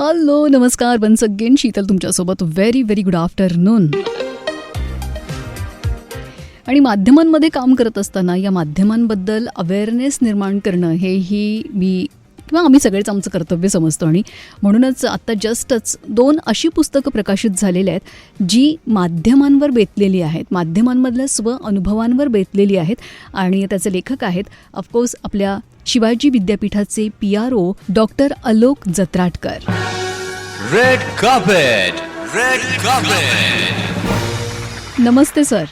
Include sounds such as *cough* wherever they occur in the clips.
Hello नमस्कार. Once again Sheetal तुमच्यासोबत. Very very good afternoon आणि माध्यमांमध्ये काम करत असताना या माध्यमांबद्दल अवेअरनेस निर्माण करणं हेही मी किंवा आम्ही सगळेच आमचं कर्तव्य समजतो. आणि म्हणूनच आत्ता जस्टच दोन अशी पुस्तकं प्रकाशित झालेली आहेत जी माध्यमांवर बेतलेली आहेत. माध्यमांमधल्या स्व अनुभवांवर बेतलेली आहेत. आणि त्याचे लेखक आहेत. ऑफकोर्स आपल्या शिवाजी विद्यापीठाचे P R O doctor Alok Jatratkar Red carpet. Red carpet. नमस्ते सर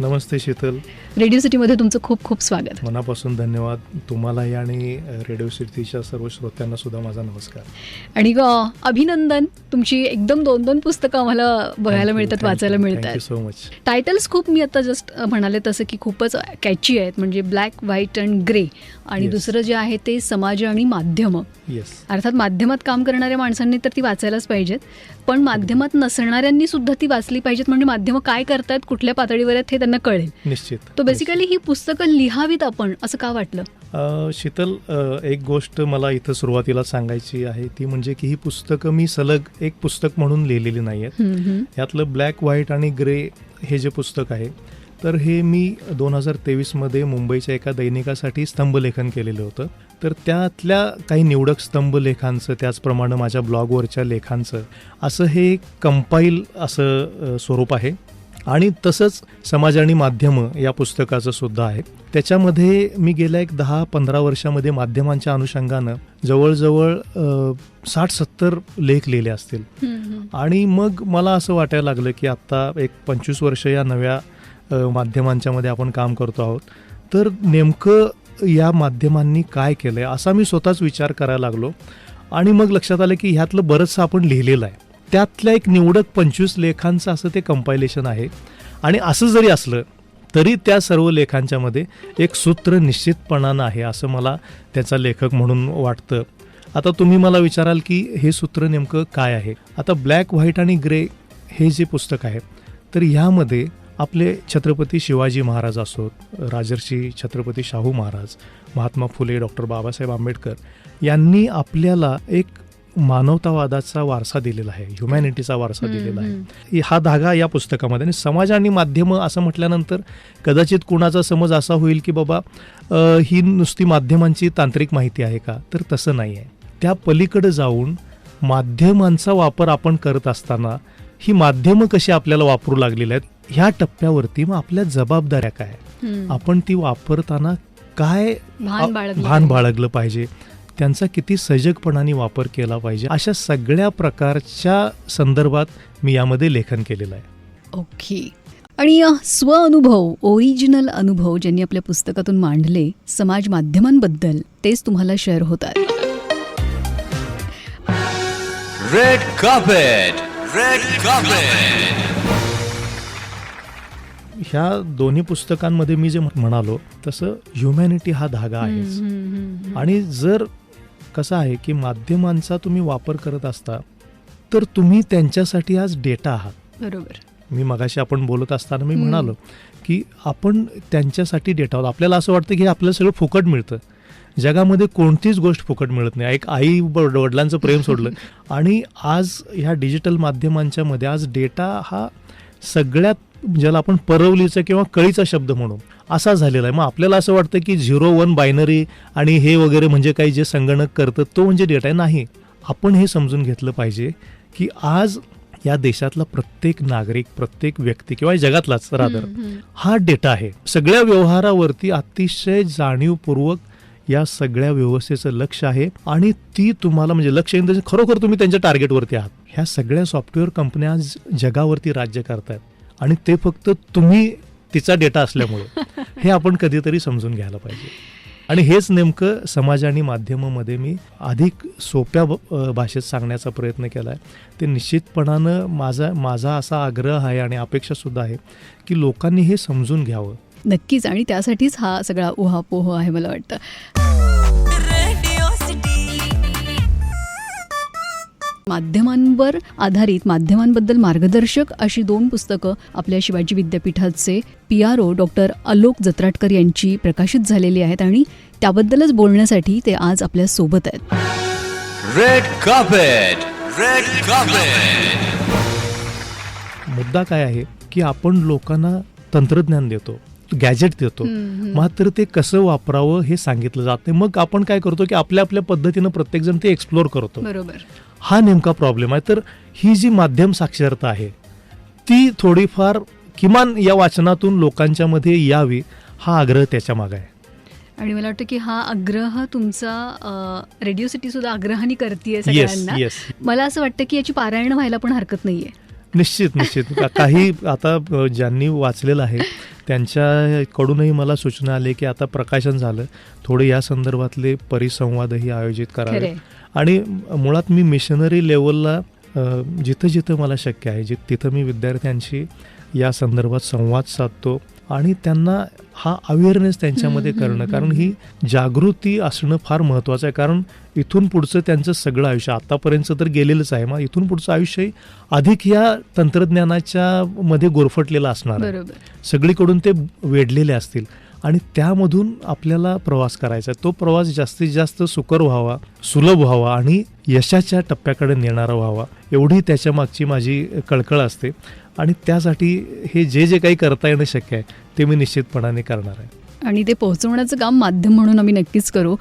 नमस्ते शीतल रेडिओ सिटीमध्ये तुमचं खूप खूप स्वागत. मनापासून धन्यवाद तुम्हालाही आणि रेडिओ सिटीच्या सर्व श्रोत्यांना सुद्धा माझा नमस्कार. आणि अभिनंदन. तुमची एकदम दोन दोन पुस्तकं आम्हाला बघायला मिळतात वाचायला मिळतात. सो मच टायटल्स खूप मी आता जस्ट म्हणाले तसं की खूपच कॅची आहेत म्हणजे ब्लॅक व्हाईट अँड ग्रे आणि. दुसरं जे आहे ते समाज आणि माध्यमं. अर्थात माध्यमात काम करणाऱ्या माणसांनी तर ती वाचायलाच पाहिजेत पण माध्यमात नसणाऱ्यांनी सुद्धा ती वाचली पाहिजेत म्हणजे माध्यमं काय करतायत कुठल्या पातळीवर आहेत हे त्यांना कळेल. निश्चित. तो बेसिकली ही पुस्तकं लिहावीत आपण असं का वाटलं? शीतल एक गोष्ट मला इथं सुरुवातीला सांगायची आहे ती म्हणजे की ही पुस्तकं मी सलग एक पुस्तक म्हणून लिहिलेली नाही आहेत. यातलं ब्लॅक व्हाईट आणि ग्रे हे जे पुस्तक आहे तर हे मी दोन हजार तेवीसमध्ये मुंबईच्या एका दैनिकासाठी स्तंभलेखन केलेलं होतं. तर त्यातल्या काही निवडक स्तंभलेखांचं त्याचप्रमाणे माझ्या ब्लॉगवरच्या लेखांचं असं हे कंपाईल असं स्वरूप आहे. आणि तसंच समाज आणि माध्यमं या पुस्तकाचं सुद्धा आहे. त्याच्यामध्ये मी गेल्या एक दहा पंधरा वर्षामध्ये माध्यमांच्या अनुषंगानं जवळजवळ साठ सत्तर लेख लिहिले असतील. आणि मग मला असं वाटायला लागलं की आत्ता एक पंचवीस वर्ष या नव्या माध्यमांच्या मध्ये आपण काम करतो आहोत. तर नेमकं या माध्यमांनी काय केलंय असा मी स्वतःच विचार करायला लागलो. आणि मग लक्षात आलं की ह्यातलं बरंचसं आपण लिहिलेलं आहे. त्यातल्या एक निवडक पंचवीस लेखांचं असं ते कंपायलेशन आहे. आणि असं जरी असलं तरी त्या सर्व लेखांच्यामध्ये एक सूत्र निश्चितपणानं आहे असं मला त्याचा लेखक म्हणून वाटतं. आता तुम्ही मला विचाराल की हे सूत्र नेमकं काय आहे? आता ब्लॅक व्हाईट आणि ग्रे हे जे पुस्तक आहे तर ह्यामध्ये आपले छत्रपती शिवाजी महाराज असोत राजर्षी छत्रपती शाहू महाराज महात्मा फुले डॉक्टर बाबासाहेब आंबेडकर यांनी आपल्याला एक मानवतावादाचा वारसा दिलेला आहे ह्युमॅनिटीचा वारसा दिलेला आहे. हा धागा या पुस्तकामध्ये आणि समाज आणि माध्यमं असं म्हटल्यानंतर कदाचित कुणाचा समज असा होईल की बाबा ही नुसती माध्यमांची तांत्रिक माहिती आहे का? तर तसं नाही आहे. त्या पलीकडे जाऊन माध्यमांचा वापर आपण करत असताना ही माध्यमं कशी आपल्याला वापरू लागलेली आहेत ह्या टप्प्यावरती मग आपल्या जबाबदाऱ्या काय. आपण ती वापरताना काय भान बाळगलं पाहिजे. त्यांचा किती सजगपणाने वापर केला पाहिजे अशा सगळ्या प्रकारच्या संदर्भात मी यामध्ये लेखन केलेलं आहे ओके आणि अ, स्वअनुभव ओरिजिनल अनुभव ज्यांनी आपल्या पुस्तकातून मांडले समाज माध्यमांबद्दल तेच तुम्हाला शेअर होतात Red carpet. Red carpet. ह्या दोन्ही पुस्तकांमध्ये मी जे म्हणालो तसं ह्युमॅनिटी हा धागा आहेच. आणि जर कसं आहे की माध्यमांचा तुम्ही वापर करत असता तर तुम्ही त्यांच्यासाठी आज डेटा आहात. बरोबर. मी मगाशी आपण बोलत असताना मी. म्हणालो की आपण त्यांच्यासाठी डेटा आहोत. आपल्याला असं वाटतं की आपल्याला सगळं फुकट मिळतं. जगामध्ये कोणतीच गोष्ट फुकट मिळत नाही. एक आई वडिलांचं प्रेम सोडलं. *laughs* आणि आज ह्या डिजिटल माध्यमांच्या मध्ये आज डेटा हा सगळ्यात ज्याला आपण परवलीचा किंवा कळीचा शब्द म्हणू असा झालेला आहे. मग आपल्याला असं वाटतं की झिरो वन बायनरी आणि हे वगैरे म्हणजे काही जे संगणक करतं तो म्हणजे डेटा नाही. आपण हे समजून घेतलं पाहिजे की आज या देशातला प्रत्येक नागरिक प्रत्येक व्यक्ती किंवा जगातलाच रादर. हा डेटा आहे. सगळ्या व्यवहारावरती अतिशय जाणीवपूर्वक या सगळ्या व्यवस्थेचं लक्ष आहे आणि ती तुम्हाला म्हणजे लक्ष खरोखर तुम्ही त्यांच्या टार्गेटवरती आहात. ह्या सगळ्या सॉफ्टवेअर कंपन्या आज जगावरती राज्य करतायत. आणि ते फक्त तुम्ही तिचा डेटा असल्यामुळे. हे आपण कधीतरी समजून घ्यायला पाहिजे. आणि हेच नेमकं समाज आणि माध्यमामध्ये मी अधिक सोप्या भाषेत सांगण्याचा प्रयत्न केला आहे ते निश्चितपणानं माझा माझा असा आग्रह आहे आणि अपेक्षासुद्धा आहे की लोकांनी हे समजून घ्यावं. नक्कीच. आणि त्यासाठीच हा सगळा उहापोह आहे मला वाटतं. माध्यमांवर आधारित माध्यमांबद्दल मार्गदर्शक अशी दोन पुस्तकं आपल्या शिवाजी विद्यापीठाचे P R O doctor Alok Jatratkar यांची प्रकाशित झालेली आहेत आणि त्याबद्दलच बोलण्यासाठी ते आज आपल्यासोबत आहेत Red carpet. Red carpet. मुद्दा काय आहे की आपण लोकांना तंत्रज्ञान देतो गॅजेट देतो. मात्र ते कसं वापरावं हे सांगितलं जात नाही. मग आपण काय करतो की आपल्या आपल्या पद्धतीनं प्रत्येकजण ते एक्सप्लोर करतो. बरोबर. हा नेमका प्रॉब्लेम आहे. तर ही जी माध्यम साक्षरता आहे ती थोडीफार किमान या वाचनातून लोकांच्या मध्ये यावी हा आग्रह त्याच्यामागे आहे. आणि मला वाटतं की हा आग्रह तुमचा रेडिओ सिटी सुद्धा आग्रहाने करते मला असं वाटतं की याची पारायण व्हायला पण हरकत नाहीये. निश्चित निश्चित. काही आता ज्यांनी वाचलेलं आहे *laughs* त्यांच्याकडूनही मला सूचना आली की आता प्रकाशन झालं थोडे या संदर्भातले परिसंवादही आयोजित करावे. आणि मुळात मी मिशनरी लेवलला जिथं जिथं मला शक्य आहे जि तिथं मी विद्यार्थ्यांशी या संदर्भात संवाद साधतो आणि त्यांना हा अवेअरनेस त्यांच्यामध्ये करणं. कारण ही जागृती असणं फार महत्त्वाचं आहे. कारण इथून पुढचं त्यांचं सगळं आयुष्य आतापर्यंतचं तर गेलेलंच आहे. मग इथून पुढचं आयुष्यही अधिक या तंत्रज्ञानाच्या मध्ये गोरफटलेलं असणार आहे. सगळीकडून ते वेढलेले असतील. आणि त्यामधून आपल्याला प्रवास करायचा आहे. तो प्रवास जास्तीत जास्त सुकर व्हावा सुलभ व्हावा आणि यशाच्या टप्प्याकडे नेणारा व्हावा. एवढी त्याच्या मागची माझी कळकळ असते. आणि त्यासाठी हे जे जे काही करता येणं शक्य आहे ते मी निश्चितपणाने करणार आहे. आणि ते पोहोचवण्याचं काम माध्यम म्हणून आम्ही नक्कीच करू.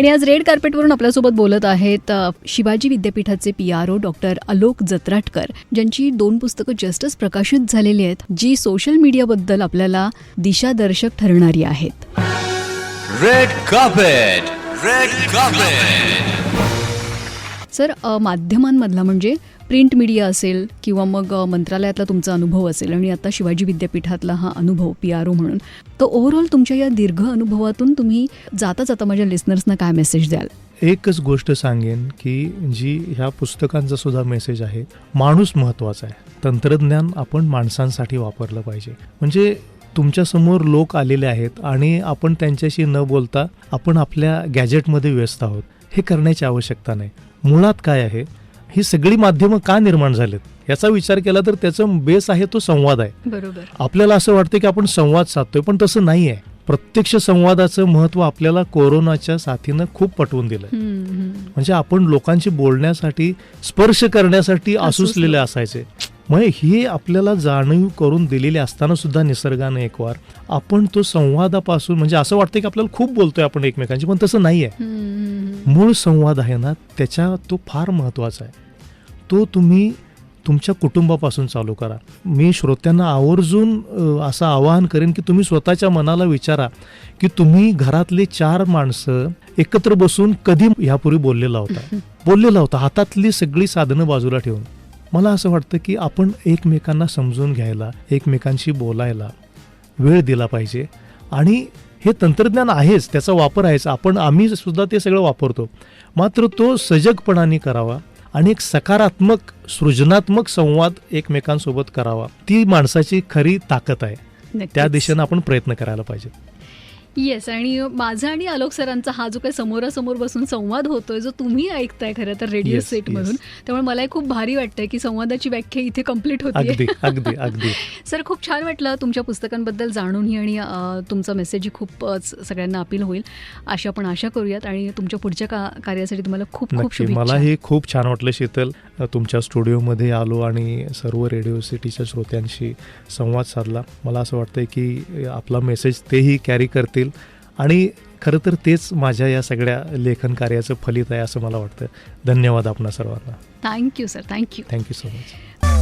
आणि आज रेड कार्पेटवरून आपल्यासोबत बोलत आहेत शिवाजी विद्यापीठाचे P R O doctor Alok Jatratkar ज्यांची दोन पुस्तकं जस्टच प्रकाशित झालेली आहेत जी सोशल मीडियाबद्दल आपल्याला दिशादर्शक ठरणारी आहेत. Red carpet red carpet sir माध्यमांमधला म्हणजे प्रिंट मीडिया असेल किंवा मग मंत्रालयातला तुमचा अनुभव असेल आणि आता शिवाजी विद्यापीठातला हा अनुभव पी आर ओ म्हणून तर ओव्हरऑल तुमच्या या दीर्घ अनुभवातून तुम्ही जाता जाता माझ्या लिस्नर्सना काय मेसेज द्याल? एकच गोष्ट सांगेन की जी ह्या पुस्तकांचा सुद्धा मेसेज आहे माणूस महत्त्वाचा आहे. तंत्रज्ञान आपण माणसांसाठी वापरलं पाहिजे. म्हणजे तुमच्यासमोर लोक आलेले आहेत आणि आपण त्यांच्याशी न बोलता आपण आपल्या गॅजेटमध्ये व्यस्त आहोत. हे करण्याची आवश्यकता नाही. मुळात काय आहे? ही सगळी माध्यमं का निर्माण झालेत? याचा विचार केला तर त्याचं बेस आहे तो संवाद आहे. बरोबर. आपल्याला असं वाटतं की आपण संवाद साधतोय पण तसं नाही आहे. प्रत्यक्ष संवादाचं महत्त्व आपल्याला कोरोनाच्या साथीनं खूप पटवून दिलं म्हणजे आपण लोकांशी बोलण्यासाठी स्पर्श करण्यासाठी आसुसलेले असायचे. मग हे आपल्याला जाणीव करून दिलेले असताना सुद्धा निसर्गाने एक वार आपण तो संवादापासून म्हणजे असं वाटतं की आपल्याला खूप बोलतोय आपण एकमेकांशी पण तसं नाही आहे मूळ संवाद आहे ना त्याच्या तो फार महत्त्वाचा आहे. तो तुम्ही तुमच्या कुटुंबापासून चालू करा. मी श्रोत्यांना आवर्जून असं आवाहन करेन की तुम्ही स्वतःच्या मनाला विचारा की तुम्ही घरातले चार माणसं एकत्र बसून कधी ह्यापूर्वी बोललेला होता. *laughs* बोललेला होता हातातली सगळी साधनं बाजूला ठेवून. मला असं वाटतं की आपण एकमेकांना समजून घ्यायला एकमेकांशी बोलायला वेळ दिला पाहिजे. आणि हे तंत्रज्ञान आहेच त्याचा वापर आहेच. आपण आम्ही सुद्धा ते सगळं वापरतो. मात्र तो सजगपणाने करावा आणि एक सकारात्मक सृजनात्मक संवाद एकमेकांसोबत करावा. ती माणसाची खरी ताकद आहे. त्या दिशेनं आपण प्रयत्न करायला पाहिजे. येस आणि माझा आणि आलोक सरांचा हा जो काही समोरासमोर बसून संवाद होतोय जो तुम्ही ऐकताय खरं तर रेडिओ सेट मधून त्यामुळे मलाही खूप भारी वाटतंय की संवादाची व्याख्या इथे कंप्लीट होती अगदी अगदी *laughs* सर खूप छान वाटलं तुमच्या पुस्तकांबद्दल जाणूनही आणि तुमचा मेसेजही खूपच सगळ्यांना अपील होईल. अशी आपण आशा करूयात आणि तुमच्या पुढच्या कार्यासाठी तुम्हाला खूप खूप शुभेच्छा. मलाही खूप छान वाटलं शीतल तुमच्या स्टुडिओमध्ये आलो आणि सर्व रेडिओ सिटीच्या श्रोत्यांशी संवाद साधला. मला असं वाटतंय की आपला मेसेज तेही कॅरी करतील आणि खरं तर तेच माझ्या या सगळ्या लेखन कार्याचं फलित आहे असं मला वाटतं. धन्यवाद आपणा सर्वांना. Thank you sir thank you thank you so much